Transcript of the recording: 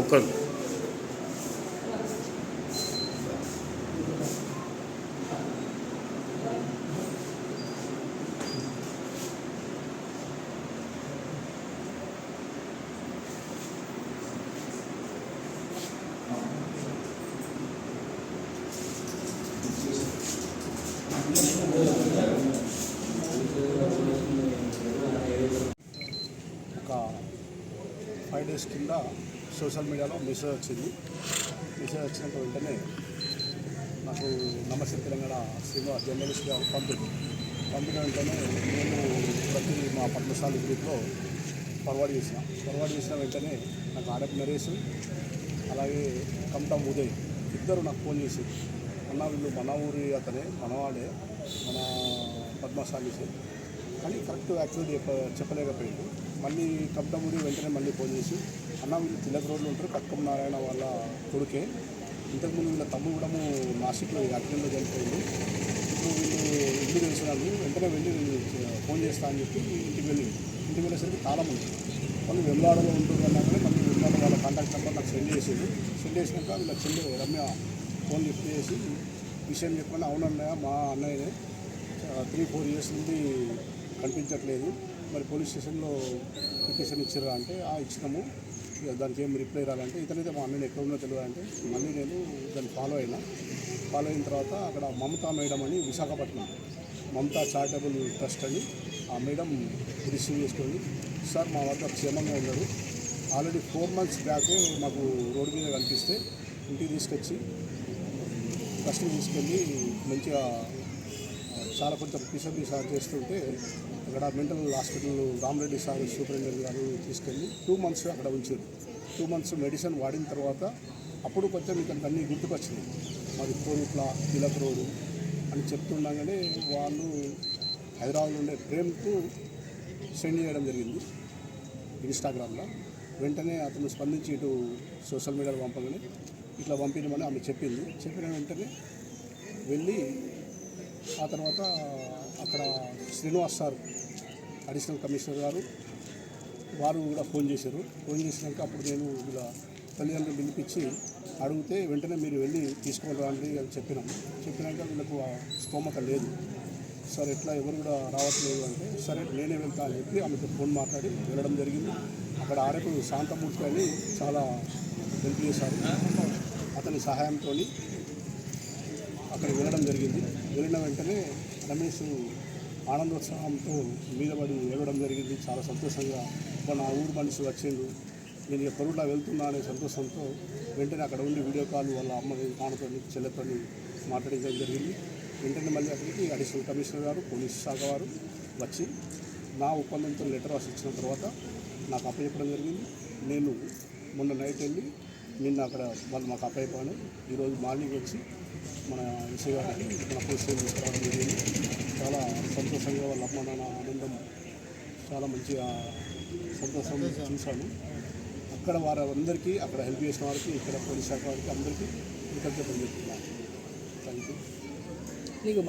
Okay five days కింద social మీడియాలో message వచ్చింది. మెసేజ్ వచ్చినంత వెంటనే నాకు నమస్తే తెలంగాణ శ్రీనివాస్ జర్నలిస్ట్ గారు పంపింది పంపిన వెంటనే నేను ప్రతి మా పద్మశాలి గ్రూప్లో ఫార్వర్డ్ చేసిన. ఫార్వర్డ్ చేసిన వెంటనే నాకు ఆడప్ నరేష్ అలాగే కమటం ఉదయ్ ఇద్దరు నాకు ఫోన్ చేసి అన్న వీళ్ళు మన ఊరి అతనే మనవాడే మన పద్మశాలిసే కానీ కరెక్ట్ యాక్చువల్లీ చెప్ప చెప్పలేకపోయింది. మళ్ళీ కబ్డముడి వెంటనే మళ్ళీ ఫోన్ చేసి అన్న వీళ్ళు తిలక్ రోడ్లు ఉంటారు కక్కం నారాయణ వాళ్ళ కొడుకే. ఇంతకుముందు వీళ్ళ తమ్ముడు కూడా నాసిక్లో యాక్సిడెంట్లో చనిపోయింది. ఇప్పుడు వీళ్ళు ఇల్లు తెలిసినారు వెంటనే వెళ్ళి ఫోన్ చేస్తా అని చెప్పి ఇంటికి వెళ్ళి ఇంటికి వెళ్ళేసరికి తాళం ఉంది. మళ్ళీ వెమ్లాడలో ఉంటుంది అన్నాకనే మళ్ళీ వెమ్లాడ వాళ్ళ కాంటాక్ట్ నెంబర్ నాకు సెండ్ చేసింది. సెండ్ చేసినాక వీళ్ళ చెల్లి రమ్య ఫోన్ లిఫ్ట్ చేసి విషయం చెప్పండి అవునన్నయ్య మా అన్నయ్యనే త్రీ ఫోర్ ఇయర్స్ నుండి కనిపించట్లేదు. మరి పోలీస్ స్టేషన్లో పిటిషన్ ఇచ్చారా అంటే ఆ ఇచ్చినాము. ఇక దానికి ఏం రిప్లై రాలంటే ఇతనైతే మా అన్నని ఎక్కడ ఉన్నో తెలియదు అంటే మళ్ళీ నేను దాన్ని ఫాలో అయినా. ఫాలో అయిన తర్వాత అక్కడ మమతా మేడం అని విశాఖపట్నం మమతా చారిటబుల్ ట్రస్ట్ అని ఆ మేడం రిసీవ్ చేసుకొని సార్ మా వద్ద క్షేమంగా ఉన్నారు. ఆల్రెడీ ఫోర్ మంత్స్ బ్యాకే మాకు రోడ్డు మీద కనిపిస్తే ఇంటికి తీసుకొచ్చి ట్రస్ట్ని తీసుకెళ్ళి మంచిగా చాలా కొంచెం పిసపి సార్ చేస్తుంటే అక్కడ mental hospital Ramareddy sir superintendent గారు తీసుకెళ్ళి టూ మంత్స్ అక్కడ ఉంచారు. టూ మంత్స్ మెడిసిన్ వాడిన తర్వాత అప్పుడు కొంచెం ఇతనికి అన్నీ గుర్తుకొచ్చినాయి. మాది కోరుట్ల తిలక్ రోడ్డు అని చెప్తుండగానే వాళ్ళు హైదరాబాద్ ఉండే ప్రేమ్కు సెండ్ చేయడం జరిగింది ఇన్స్టాగ్రామ్లో. వెంటనే అతను స్పందించి ఇటు సోషల్ మీడియాలో పంపగానే ఇట్లా పంపించమని ఆమె చెప్పింది. చెప్పిన వెంటనే వెళ్ళి ఆ తర్వాత అక్కడ శ్రీనివాస్ సార్ అడిషనల్ కమిషనర్ గారు వారు కూడా ఫోన్ చేశారు. ఫోన్ చేసినాక అప్పుడు నేను ఇలా తల్లిదండ్రులు పిలిపించి అడిగితే వెంటనే మీరు వెళ్ళి తీసుకొని రండి అని చెప్పినాం. చెప్పినాక వీళ్ళకు స్తోమత లేదు. సార్ ఎట్లా ఎవరు కూడా రావట్లేదు అంటే సరే నేనే వెళ్తా అని చెప్పి ఆమెతో ఫోన్ మాట్లాడి వెళ్ళడం జరిగింది. అక్కడ ఆరేపు శాంతమూర్తి అని చాలా హెల్ప్ చేశారు. అతని సహాయంతో అక్కడికి వెళ్ళడం జరిగింది. వెళ్ళిన వెంటనే రమేష్ ఆనందోత్సాహంతో మీద పడి ఏడవడం జరిగింది. చాలా సంతోషంగా నా ఊరు మనిషి వచ్చిండు. నేను ఇక వెళ్తున్నా అనే సంతోషంతో వెంటనే అక్కడ ఉండి వీడియో కాల్ వాళ్ళ అమ్మని నాన్నతో చెల్లెతో మాట్లాడించడం జరిగింది. వెంటనే మళ్ళీ అక్కడికి అడిషనల్ కమిషనర్ గారు పోలీస్ శాఖ వారు వచ్చి నా ఒప్పందంతో లెటర్ రాసి ఇచ్చిన తర్వాత నాకు అప్పచెప్పడం జరిగింది. నేను మొన్న నైట్ వెళ్ళి నిన్న అక్కడ వాళ్ళు మాకు అప్పయిపోయాను ఈరోజు మార్నింగ్ వచ్చి మన ఎస్ఐ గారికి మన పోలీస్ తీసుకురావడం జరిగింది. చాలా సంతోషంగా వాళ్ళ అమ్మ నాన్న ఆనందం చాలా మంచిగా సంతోషం చూశాను అక్కడ వారందరికీ అక్కడ హెల్ప్ చేసిన వారికి ఇక్కడ పోలీస్ శాఖ వారికి అందరికీ కృతజ్ఞతలు చెప్తున్నాను. థ్యాంక్ యూ నీకు